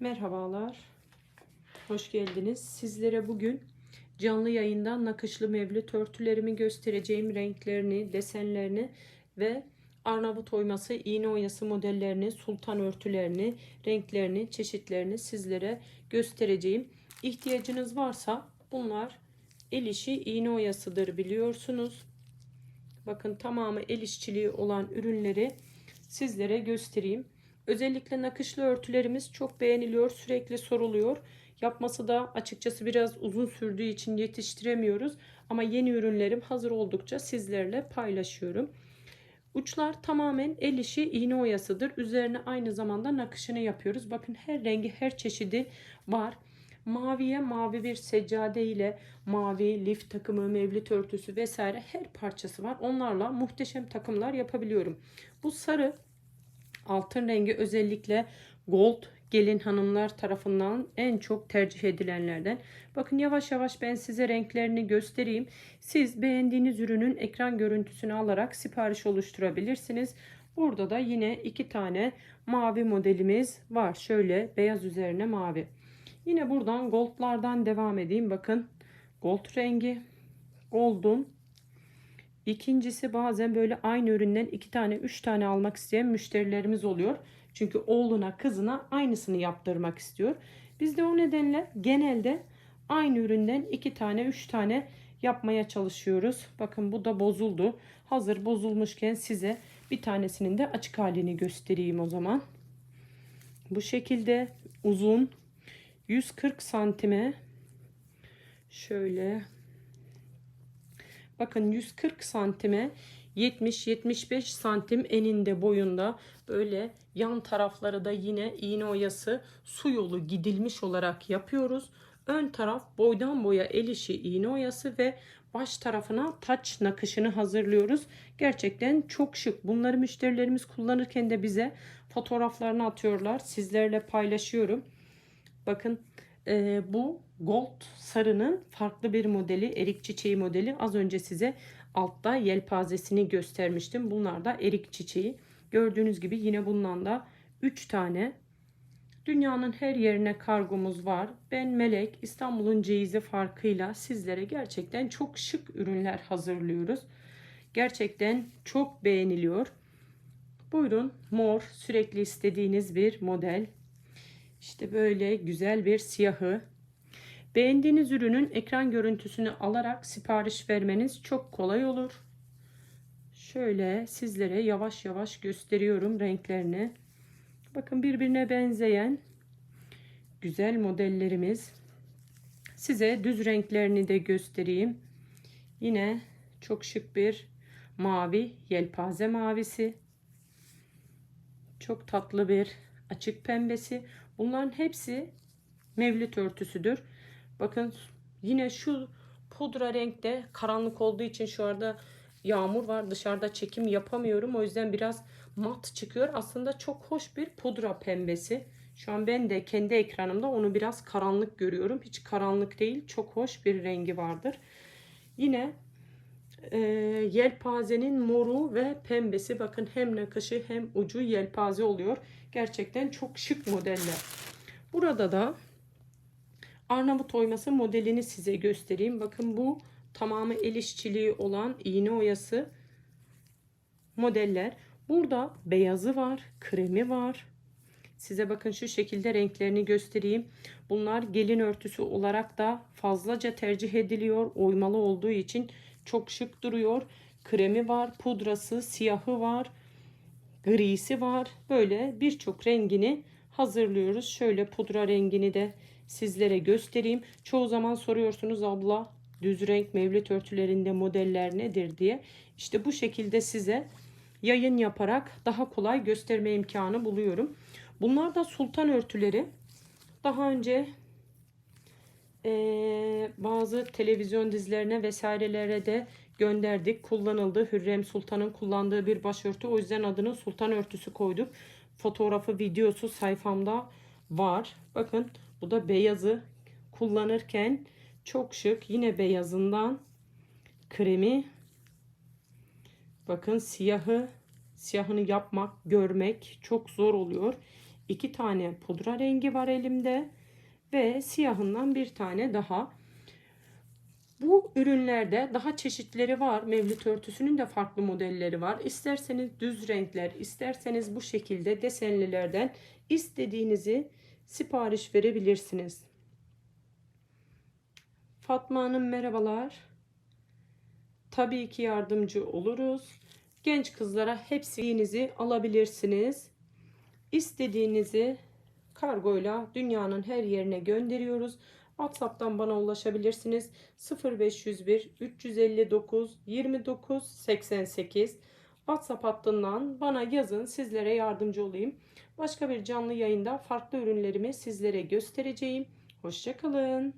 Merhabalar. Hoş geldiniz. Sizlere bugün canlı yayından nakışlı mevlüt örtülerimi göstereceğim renklerini, desenlerini ve Arnavut oyması, iğne oyası modellerini, sultan örtülerini, renklerini, çeşitlerini sizlere göstereceğim. İhtiyacınız varsa bunlar el işi iğne oyasıdır biliyorsunuz. Bakın tamamı el işçiliği olan ürünleri sizlere göstereyim. Özellikle nakışlı örtülerimiz çok beğeniliyor, sürekli soruluyor. Yapması da açıkçası biraz uzun sürdüğü için yetiştiremiyoruz. Ama yeni ürünlerim hazır oldukça sizlerle paylaşıyorum. Uçlar tamamen el işi iğne oyasıdır. Üzerine aynı zamanda nakışını yapıyoruz. Bakın her rengi, her çeşidi var. Maviye mavi bir seccade ile mavi lif takımı, mevlit örtüsü vesaire her parçası var. Onlarla muhteşem takımlar yapabiliyorum. Bu sarı altın rengi özellikle gold gelin hanımlar tarafından en çok tercih edilenlerden. Bakın yavaş yavaş ben size renklerini göstereyim. Siz beğendiğiniz ürünün ekran görüntüsünü alarak sipariş oluşturabilirsiniz. Burada da yine iki tane mavi modelimiz var. Şöyle beyaz üzerine mavi. Yine buradan goldlardan devam edeyim. Bakın gold rengi, golden, İkincisi bazen böyle aynı üründen iki tane üç tane almak isteyen müşterilerimiz oluyor. Çünkü oğluna kızına aynısını yaptırmak istiyor. Biz de o nedenle genelde aynı üründen iki tane üç tane yapmaya çalışıyoruz. Bakın bu da bozuldu. Hazır bozulmuşken size bir tanesinin de açık halini göstereyim o zaman. Bu şekilde uzun 140 santime şöyle Bakın 140 santime 70-75 santim eninde boyunda böyle yan tarafları da yine iğne oyası su yolu gidilmiş olarak yapıyoruz. Ön taraf boydan boya el işi iğne oyası ve baş tarafına taç nakışını hazırlıyoruz. Gerçekten çok şık. Bunları müşterilerimiz kullanırken de bize fotoğraflarını atıyorlar. Sizlerle paylaşıyorum. Bakın e, bu gold sarının farklı bir modeli erik çiçeği modeli. Az önce size altta yelpazesini göstermiştim. Bunlar da erik çiçeği. Gördüğünüz gibi yine bundan da 3 tane. Dünyanın her yerine kargomuz var. Ben Melek İstanbul'un ceyizi farkıyla sizlere gerçekten çok şık ürünler hazırlıyoruz. Gerçekten çok beğeniliyor. Buyurun mor sürekli istediğiniz bir model işte böyle güzel bir siyahı. Beğendiğiniz ürünün ekran görüntüsünü alarak sipariş vermeniz çok kolay olur. Şöyle sizlere yavaş yavaş gösteriyorum renklerini. Bakın birbirine benzeyen güzel modellerimiz. Size düz renklerini de göstereyim. Yine çok şık bir mavi yelpaze mavisi. Çok tatlı bir açık pembesi. Bunların hepsi mevlüt örtüsüdür. Bakın yine şu pudra renkte karanlık olduğu için şu anda yağmur var. Dışarıda çekim yapamıyorum. O yüzden biraz mat çıkıyor. Aslında çok hoş bir pudra pembesi. Şu an ben de kendi ekranımda onu biraz karanlık görüyorum. Hiç karanlık değil. Çok hoş bir rengi vardır. Yine e, yelpazenin moru ve pembesi. Bakın hem nakışı hem ucu yelpaze oluyor. Gerçekten çok şık modeller. Burada da Arnavut oyması modelini size göstereyim. Bakın bu tamamı el işçiliği olan iğne oyası modeller. Burada beyazı var, kremi var. Size bakın şu şekilde renklerini göstereyim. Bunlar gelin örtüsü olarak da fazlaca tercih ediliyor. Oymalı olduğu için çok şık duruyor. Kremi var, pudrası, siyahı var, grisi var. Böyle birçok rengini hazırlıyoruz. Şöyle pudra rengini de sizlere göstereyim. Çoğu zaman soruyorsunuz abla düz renk mevlüt örtülerinde modeller nedir diye. İşte bu şekilde size yayın yaparak daha kolay gösterme imkanı buluyorum. Bunlar da sultan örtüleri. Daha önce e, bazı televizyon dizilerine vesairelere de gönderdik. Kullanıldı. Hürrem Sultan'ın kullandığı bir başörtü. O yüzden adını sultan örtüsü koyduk. Fotoğrafı, videosu sayfamda var. Bakın bu da beyazı kullanırken çok şık. Yine beyazından kremi. Bakın siyahı siyahını yapmak, görmek çok zor oluyor. iki tane pudra rengi var elimde ve siyahından bir tane daha. Bu ürünlerde daha çeşitleri var. Mevlüt örtüsünün de farklı modelleri var. İsterseniz düz renkler, isterseniz bu şekilde desenlilerden istediğinizi sipariş verebilirsiniz. Fatma Hanım merhabalar. Tabii ki yardımcı oluruz. Genç kızlara hepsinizi alabilirsiniz. İstediğinizi kargoyla dünyanın her yerine gönderiyoruz. WhatsApp'tan bana ulaşabilirsiniz. 0501 359 29 88 WhatsApp hattından bana yazın. Sizlere yardımcı olayım. Başka bir canlı yayında farklı ürünlerimi sizlere göstereceğim. Hoşçakalın.